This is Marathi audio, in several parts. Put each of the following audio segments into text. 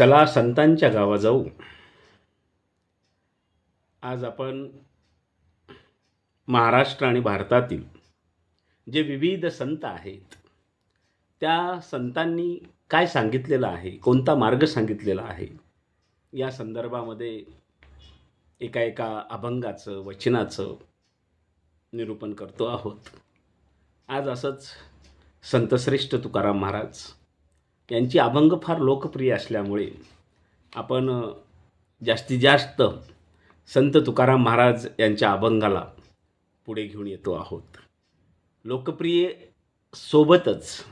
चला संतांच्या गावा जाऊ. आज आपण महाराष्ट्र आणि भारतातील जे विविध संत आहेत त्या संतांनी काय सांगितलेलं आहे कोणता मार्ग सांगितलेला आहे या संदर्भामध्ये एका एका अभंगाचं वचनाचं निरूपण करतो आहोत. आज असंच संतश्रेष्ठ तुकाराम महाराज यांची अभंग फार लोकप्रिय असल्यामुळे आपण जास्तीत जास्त संत तुकाराम महाराज यांच्या अभंगाला पुढे घेऊन येतो आहोत. लोकप्रिय सोबतच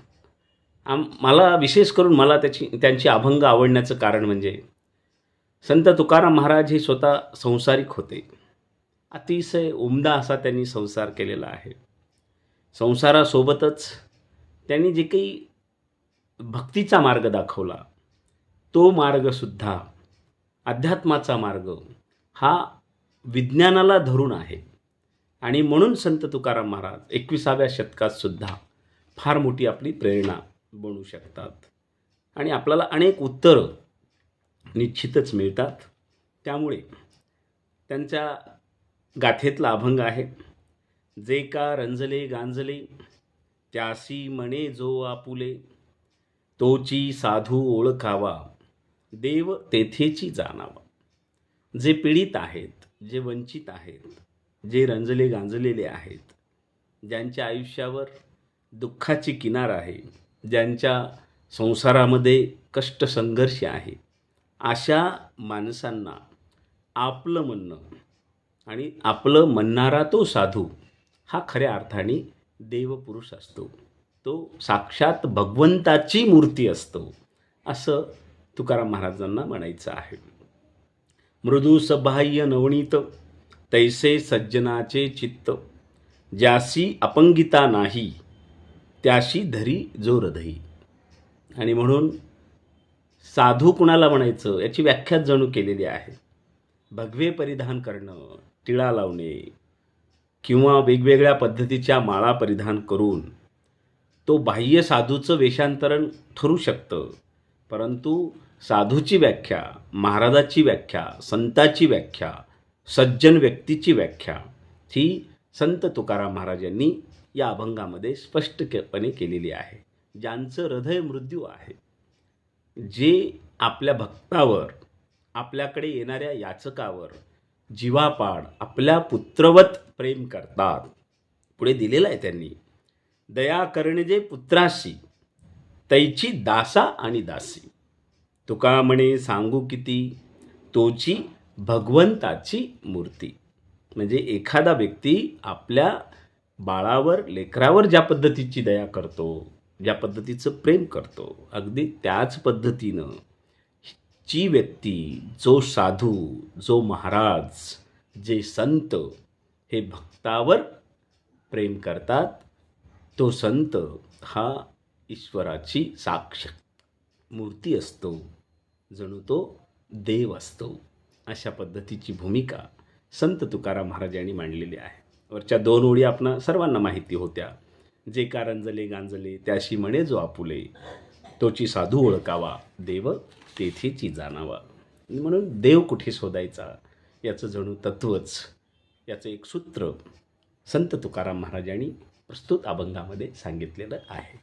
आम मला विशेष करून मला त्याची त्यांची अभंग आवडण्याचं कारण म्हणजे संत तुकाराम महाराज हे स्वतः संसारिक होते. अतिशय उमदा असा त्यांनी संसार केलेला आहे. संसारासोबतच त्यांनी जे काही भक्तीचा मार्ग दाखवला. तो मार्गसुद्धा अध्यात्माचा मार्ग. हा विज्ञानाला धरून आहे. आणि म्हणून संत तुकाराम महाराज एकविसाव्या शतकात सुद्धा फार मोठी आपली प्रेरणा बनू शकतात. आणि आपल्याला अनेक उत्तरं निश्चितच मिळतात. त्यामुळे त्यांच्या गाथेतला अभंग आहे जे का रंजले गांजले त्यासी म्हणे जो आपुले तोची साधू ओळखावा देव तेथेची जाणावा. जे पीडित आहेत जे वंचित आहेत जे रंजले गांजलेले आहेत ज्यांच्या आयुष्यावर दुःखाची किनार आहे ज्यांच्या संसारामध्ये कष्ट संघर्ष आहे अशा माणसांना आपलं म्हणणं आणि आपलं म्हणणारा तो साधू हा खऱ्या अर्थाने देवपुरुष असतो. तो साक्षात भगवंताची मूर्ती असतो असं तुकाराम महाराजांना म्हणायचं आहे. मृदू सबाह्य नवनीत तैसे सज्जनाचे चित्त. ज्यासी अपंगिता नाही त्याशी धरी जोर हृदयी आणि म्हणून साधू कुणाला म्हणायचं याची व्याख्याच जणू केलेली आहे. भगवे परिधान करणं टिळा लावणे किंवा वेगवेगळ्या पद्धतीच्या माळा परिधान करून तो बाह्य साधूचं वेषांतरण ठरू शकतं. परंतु साधूची व्याख्या महाराजाची व्याख्या संताची व्याख्या सज्जन व्यक्तीची व्याख्या ही संत तुकाराम महाराज यांनी या अभंगामध्ये स्पष्टपणे केलेली आहे. ज्यांचं हृदय मृत्यू आहे. जे आपल्या भक्तावर आपल्याकडे येणाऱ्या याचकावर जीवापाड आपल्या पुत्रवत प्रेम करतात. पुढे दिलेलं आहे त्यांनी. दया करणे जे पुत्राशी तैची दासा आणि दासी. तुका म्हणे सांगू किती? तोची भगवंताची मूर्ती. म्हणजे एखादा व्यक्ती आपल्या बाळावर लेकरावर ज्या पद्धतीची दया करतो ज्या पद्धतीचं प्रेम करतो अगदी त्याच पद्धतीनं जी व्यक्ती जो साधू जो महाराज जे संत हे भक्तावर प्रेम करतात तो संत हा ईश्वराची साक्ष. मूर्ती असतो जणू तो देव असतो. अशा पद्धतीची भूमिका संत तुकाराम महाराज यांनी मांडलेली आहे. वरच्या दोन ओळी आपण सर्वांना माहिती होत्या. जे कारंजले गांजले त्याशी म्हणे जो आपुले तोची साधू ओळखावा देव तेथेची जाणावा. म्हणून देव कुठे शोधायचा? याचं जणू तत्वच. याचं एक सूत्र संत तुकाराम महाराजांनी प्रस्तुत अभंगामध्ये सांगितलेलं आहे.